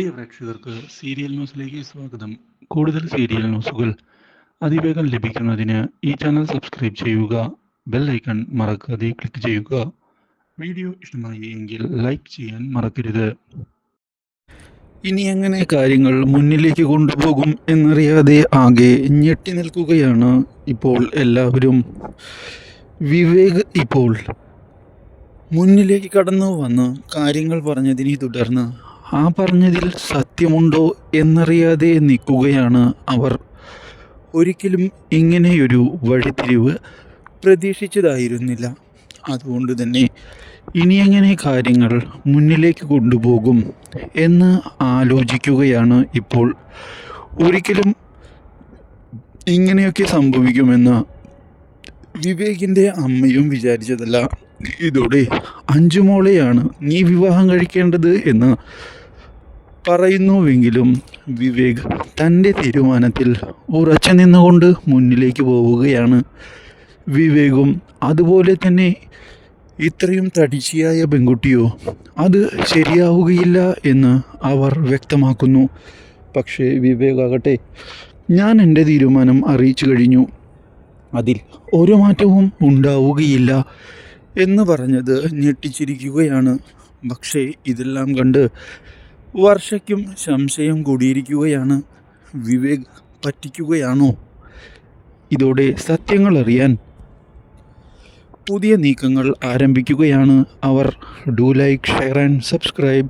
പ്രിയ പ്രേക്ഷകർക്ക് സീരിയൽ ന്യൂസിലേക്ക് സ്വാഗതം. കൂടുതൽ സീരിയൽ ന്യൂസുകൾ അതിവേഗം ലഭിക്കുന്നതിന് ഈ ചാനൽ സബ്സ്ക്രൈബ് ചെയ്യുക ബെൽ ഐക്കൺ മറക്കാതെ ക്ലിക്ക് ചെയ്യുക. വീഡിയോ ഇഷ്ടമായി എങ്കിൽ ലൈക്ക് ചെയ്യാൻ മറക്കരുത്. ഇനി എങ്ങനെ കാര്യങ്ങൾ മുന്നിലേക്ക് കൊണ്ടുപോകും എന്നറിയാതെ ആകെ ഞെട്ടി നിൽക്കുകയാണ് ഇപ്പോൾ എല്ലാവരും. വിവേക് ഇപ്പോൾ മുന്നിലേക്ക് കടന്നു വന്ന് കാര്യങ്ങൾ പറഞ്ഞതിനെ തുടർന്ന് ആ പറഞ്ഞതിൽ സത്യമുണ്ടോ എന്നറിയാതെ നിൽക്കുകയാണ് അവർ. ഒരിക്കലും ഇങ്ങനെയൊരു വഴിത്തിരിവ് പ്രതീക്ഷിച്ചതായിരുന്നില്ല. അതുകൊണ്ട് തന്നെ ഇനി എങ്ങനെ കാര്യങ്ങൾ മുന്നിലേക്ക് കൊണ്ടുപോകും എന്ന് ആലോചിക്കുകയാണ് ഇപ്പോൾ. ഒരിക്കലും ഇങ്ങനെയൊക്കെ സംഭവിക്കുമെന്ന് വിവേകിന്റെ അമ്മയും വിചാരിച്ചതല്ല. ഇതോടെ അഞ്ചുമോളെയാണ് നീ വിവാഹം കഴിക്കേണ്ടത് എന്ന് പറയുന്നുവെങ്കിലും വിവേക് തന്റെ തീരുമാനത്തിൽ ഉറച്ചു നിന്നുകൊണ്ട് മുന്നിലേക്ക് പോവുകയാണ്. വിവേകും അതുപോലെ തന്നെ ഇത്രയും തടിച്ചിയായ പെൺകുട്ടിയോ അത് ശരിയാവുകയില്ല എന്ന് അവർ വ്യക്തമാക്കുന്നു. പക്ഷേ വിവേകാകട്ടെ ഞാൻ എന്റെ തീരുമാനം അറിയിച്ചു കഴിഞ്ഞു. അതിൽ ഒരു മാറ്റവും ഉണ്ടാവുകയില്ല എന്ന് പറഞ്ഞത് ഞെട്ടിച്ചിരിക്കുകയാണ്. പക്ഷേ ഇതെല്ലാം കണ്ട് വർഷയ്ക്കും സംശയം കൂടിയിരിക്കുകയാണ്. വിവേക് പറ്റിക്കുകയാണോ? ഇതോടെ സത്യങ്ങൾ അറിയാൻ പുതിയ നീക്കങ്ങൾ ആരംഭിക്കുകയാണ് അവർ. Do like share and subscribe.